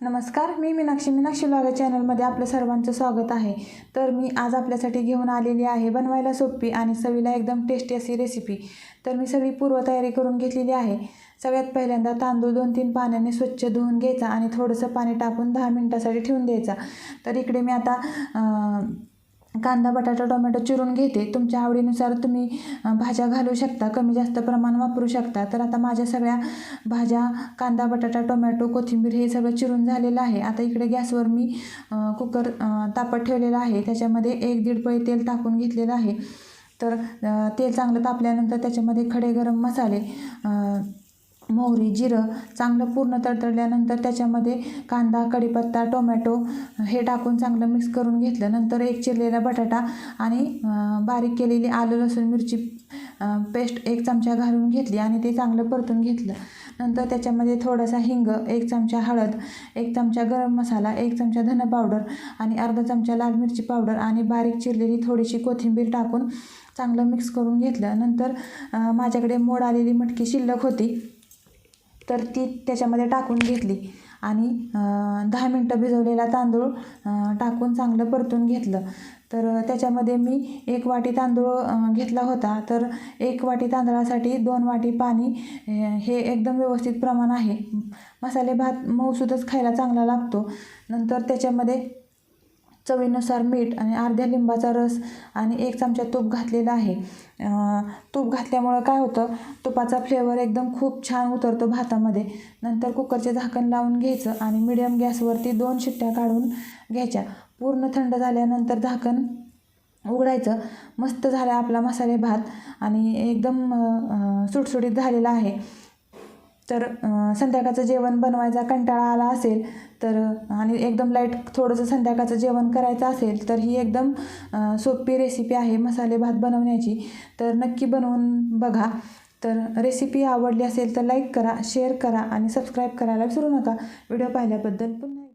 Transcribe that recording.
नमस्कार मी मीनाक्षी. मीनाक्षी ब्लॉग चॅनलमध्ये आपलं सर्वांचं स्वागत आहे. तर मी आज आपल्यासाठी घेऊन आलेली आहे बनवायला सोपी आणि चवीला एकदम टेस्टी अशी रेसिपी तर मी सगळी पूर्वतयारी करून घेतलेली आहे. सगळ्यात पहिल्यांदा तांदूळ दोन तीन पाण्याने स्वच्छ धुवून घ्यायचा आणि थोडंसं पाणी टाकून दहा मिनटासाठी ठेवून द्यायचा. तर इकडे मी आता कांदा बटाटा टोमॅटो चिरून घेते. तुमच्या आवडीनुसार तुम्ही भाज्या घालू शकता. कमी जास्त प्रमाण वापरू शकता. तर आता माझ्या सगळ्या भाज्या कांदा बटाटा टोमॅटो कोथिंबीर हे सगळं चिरून झालेलं आहे. आता इकडे गॅसवर मी कुकर तापत ठेवलेला आहे. त्याच्यामध्ये एक दीड पळी तेल टाकून घेतलेलं आहे. तर तेल चांगलं तापल्यानंतर त्याच्यामध्ये खडे गरम मसाले मोहरी जिरं चांगलं पूर्ण तडतडल्यानंतर त्याच्यामध्ये कांदा कढीपत्ता टोमॅटो हे टाकून चांगलं मिक्स करून घेतलं. नंतर एक चिरलेला बटाटा आणि बारीक केलेली आलं लसूण मिरची पेस्ट एक चमचा घालून घेतली आणि ते चांगलं परतून घेतलं. नंतर त्याच्यामध्ये थोडासा हिंग एक चमचा हळद एक चमचा गरम मसाला एक चमचा धन पावडर आणि अर्धा चमचा लाल मिरची पावडर आणि बारीक चिरलेली थोडीशी कोथिंबीर टाकून चांगलं मिक्स करून घेतलं. नंतर माझ्याकडे मोड आलेली मटकी शिल्लक होती. तर ती त्याच्यामध्ये टाकून घेतली. आणि दहा मिनटं भिजवलेला तांदूळ टाकून चांगलं परतून घेतलं. तर त्याच्यामध्ये मी एक वाटी तांदूळ घेतला होता. तर एक वाटी तांदळासाठी दोन वाटी पाणी हे एकदम व्यवस्थित प्रमाण आहे. मसाले भात मऊसूदच खायला चांगला लागतो. नंतर त्याच्यामध्ये चवीनुसार मीठ आणि अर्ध्या लिंबाचा रस आणि एक चमचा तूप घातलेला आहे. तूप घातल्यामुळं काय होतं? तुपाचा फ्लेवर एकदम खूप छान उतरतो भातामध्ये. नंतर कुकरचे झाकण लावून घ्यायचं आणि मिडियम गॅसवरती दोन शिट्ट्या काढून घ्यायच्या. पूर्ण थंड झाल्यानंतर झाकण उघडायचं. मस्त झाला आपला मसाले भात आणि एकदम सुटसुटीत झालेला आहे. तर संध्याकाळचं जेवण बनवायचा कंटाळा आला असेल तर आणि एकदम लाइट थोडंसं संध्याकाळचं जेवण करायचं असेल तर ही एकदम सोपी रेसिपी आहे मसाले भात बनवण्याची. तर नक्की बनवून बघा. तर रेसिपी आवडली असेल तर लाईक करा शेअर करा आणि सबस्क्राईब करायला विसरू नका. व्हिडिओ पाहिल्याबद्दल पुन्हा